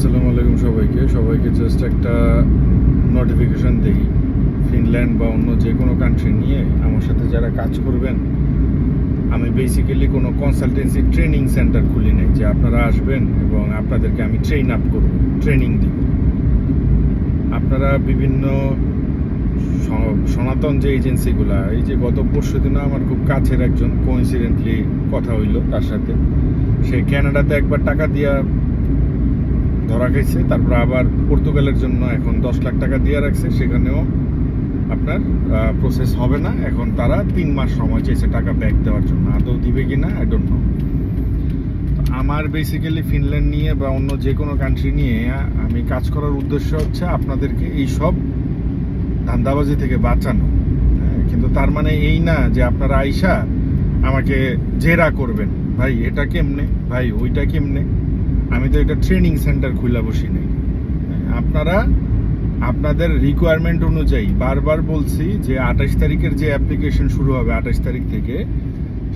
আসসালামু আলাইকুম সবাইকে। সবাইকে জাস্ট একটা নোটিফিকেশন দেই। ফিনল্যান্ড বা অন্য যে কোনো কান্ট্রি নিয়ে আমার সাথে যারা কাজ করবেন, আমি বেসিক্যালি কোনো কনসালটেন্সি ট্রেনিং সেন্টার খুলি নাই, যে আপনারা আসবেন এবং আপনাদেরকে আমি ট্রেন আপ করব ট্রেনিং দিব। আপনারা বিভিন্ন সনাতন যে এজেন্সিগুলা এই যে গত পরশু দিনও আমার খুব কাছের একজন কোইন্সিডেন্টলি কথা হইল তার সাথে। সে ক্যানাডাতে একবার টাকা দিয়া ধরা খাইছে তারপর আবার পর্তুগালের জন্য এখন দশ লাখ টাকা দিয়ে রাখছে সেখানেও আপনার প্রসেস হবে না। এখন তারা তিন মাস সময় চেয়েছে টাকা ব্যাক দেওয়ার জন্য। আদৌ দিবে কি না আই ডোন্ট নো আমার বেসিক্যালি ফিনল্যান্ড নিয়ে বা অন্য যে কোনো কান্ট্রি নিয়ে আমি কাজ করার উদ্দেশ্য হচ্ছে আপনাদেরকে এই সব ধান্দাবাজি থেকে বাঁচানো। হ্যাঁ, কিন্তু তার মানে এই না যে আপনারা আইসা আমাকে জেরা করবেন। ভাই এটা কেমনে? ভাই ওইটা কেমনে? আমি তো এটা ট্রেনিং সেন্টার খুলে বসি নাই। আপনারা, আপনাদের রিকোয়ারমেন্ট অনুযায়ী বারবার বলছি যে আঠাশ তারিখের যে অ্যাপ্লিকেশন শুরু হবে আঠাশ তারিখ থেকে,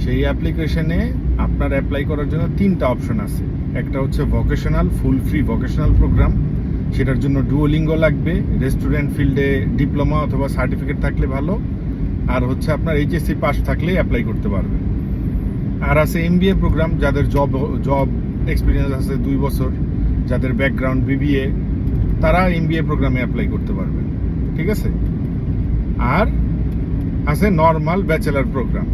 সেই অ্যাপ্লিকেশনে আপনার অ্যাপ্লাই করার জন্য তিনটা অপশন আছে। একটা হচ্ছে vocational full free vocational program সেটার জন্য ডুয়োলিঙ্গো লাগবে রেস্টুরেন্ট ফিল্ডে ডিপ্লোমা অথবা সার্টিফিকেট থাকলে ভালো, আর হচ্ছে আপনার এইচএসসি পাস থাকলে অ্যাপ্লাই করতে পারবে আর আছে এমবিএ প্রোগ্রাম যাদের জব জব এক্সপিরিয়েন্স আছে দুই বছর, যাদের ব্যাকগ্রাউন্ড বিবিএ তারা এমবিএ প্রোগ্রামে অ্যাপ্লাই করতে পারবে, ঠিক আছে? আর আছে নর্মাল ব্যাচেলার প্রোগ্রাম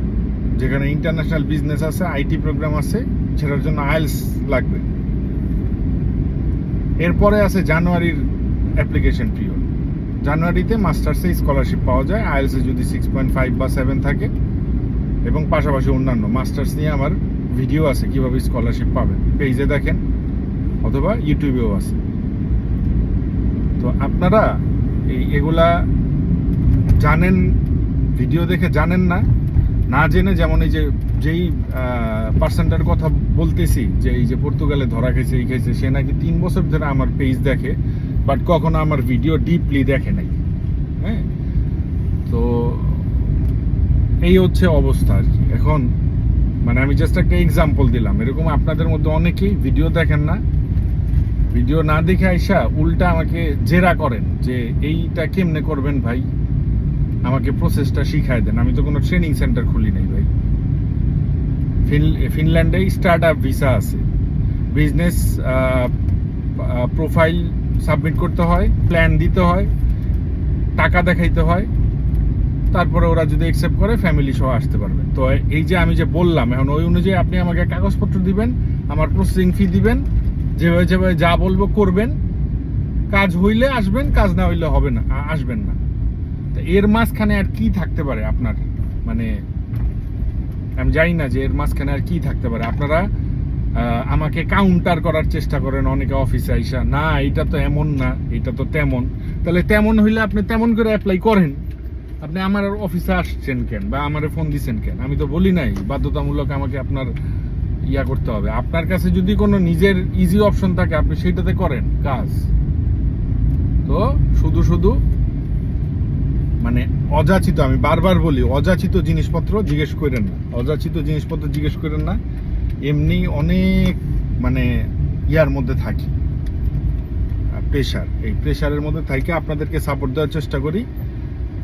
যেখানে ইন্টারন্যাশনাল বিজনেস আছে আইটি প্রোগ্রাম আছে, সেটার জন্য আইএলস লাগবে। এরপরে আছে জানুয়ারির অ্যাপ্লিকেশন পিরিয়ড জানুয়ারিতে মাস্টার্সে স্কলারশিপ পাওয়া যায় আইএলসে যদি সিক্স পয়েন্ট ফাইভ বা সেভেন থাকে, এবং পাশাপাশি অন্যান্য। মাস্টার্স নিয়ে আমার ভিডিও আছে, কীভাবে স্কলারশিপ পাবেন? পেজে দেখেন, অথবা ইউটিউবেও আছে। তো আপনারা এই এগুলা জানেন ভিডিও দেখে জানেন না না জেনে যেমন এই যে, যেই পার্সেন্টার কথা বলতেছি, যে এই যে পর্তুগালে ধরা খেয়েছে এই খেয়েছে সে নাকি তিন বছর ধরে আমার পেজ দেখে বাট কখনো আমার ভিডিও ডিপলি দেখে নাই। হ্যাঁ? তো এই হচ্ছে অবস্থা আর কি। এখন মানে আমি জাস্ট একটা এক্সাম্পল দিলাম। এরকম আপনাদের মধ্যে অনেকেই ভিডিও দেখেন না। ভিডিও না দেখে আইসা উল্টা আমাকে জেরা করেন যে, এইটা কেমনে করবেন ভাই? আমাকে প্রসেসটা শিখায় দেন। আমি তো কোনো ট্রেনিং সেন্টার খুলি নাই ভাই। ফিন- ফিনল্যান্ডে স্টার্ট আপ ভিসা আছে বিজনেস প্রোফাইল সাবমিট করতে হয় প্ল্যান দিতে হয়, টাকা দেখাইতে হয়। তারপরে ওরা যদি অ্যাকসেপ্ট করে ফ্যামিলি সহ আসতে পারবে। তো এই যে আমি যে বললাম, এখন ওই অনুযায়ী আপনি আমাকে কাগজপত্র দিবেন, আমার প্রসেসিং ফি দিবেন, যেভাবে যেভাবে যা বলব করবেন। কাজ হইলে আসবেন, কাজ না হইলে হবে না আসবেন না। তো এর মাঝখানে আর কি থাকতে পারে আপনার? মানে আমি জানি না যে এর মাঝখানে আর কি থাকতে পারে। আপনারা আমাকে কাউন্টার করার চেষ্টা করেন অনেকে অফিসে আইসা। না, এটা তো এমন না, এটা তো তেমন। তাহলে তেমন হইলে আপনি তেমন করে অ্যাপ্লাই করেন। আপনি আমার অফিসে আসছেন কেন বা আমারে ফোন দিছেন কেন? আমি তো বলি নাই, বাধ্যতামূলক আমাকে আপনার ইয়া করতে হবে। আপনার কাছে যদি কোনো নিজের ইজি অপশন থাকে, আপনি সেইটাতে করেন কাজ। তো শুধু শুধু মানে অযাচিত, আমি বারবার বলি, অযাচিত জিনিসপত্র জিজ্ঞেস করেন না। অযাচিত জিনিসপত্র জিজ্ঞেস করেন না, এমনি অনেক মানে ইয়ার মধ্যে থাকি। প্রেশার এই প্রেশারের মধ্যে থেকে আপনাদেরকে সাপোর্ট দেওয়ার চেষ্টা করি।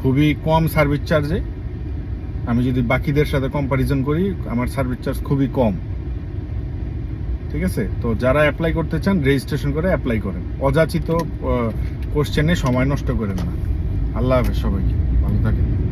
খুবই কম সার্ভিস চার্জে আমি যদি বাকিদের সাথে কম্পারিজন করি, আমার সার্ভিস চার্জ খুবই কম। ঠিক আছে? তো যারা অ্যাপ্লাই করতে চান রেজিস্ট্রেশন করে অ্যাপ্লাই করেন। অযাচিত কোশ্চেনে সময় নষ্ট করেন না। আল্লাহ হাফেজ সবাইকে। ভালো থাকেন।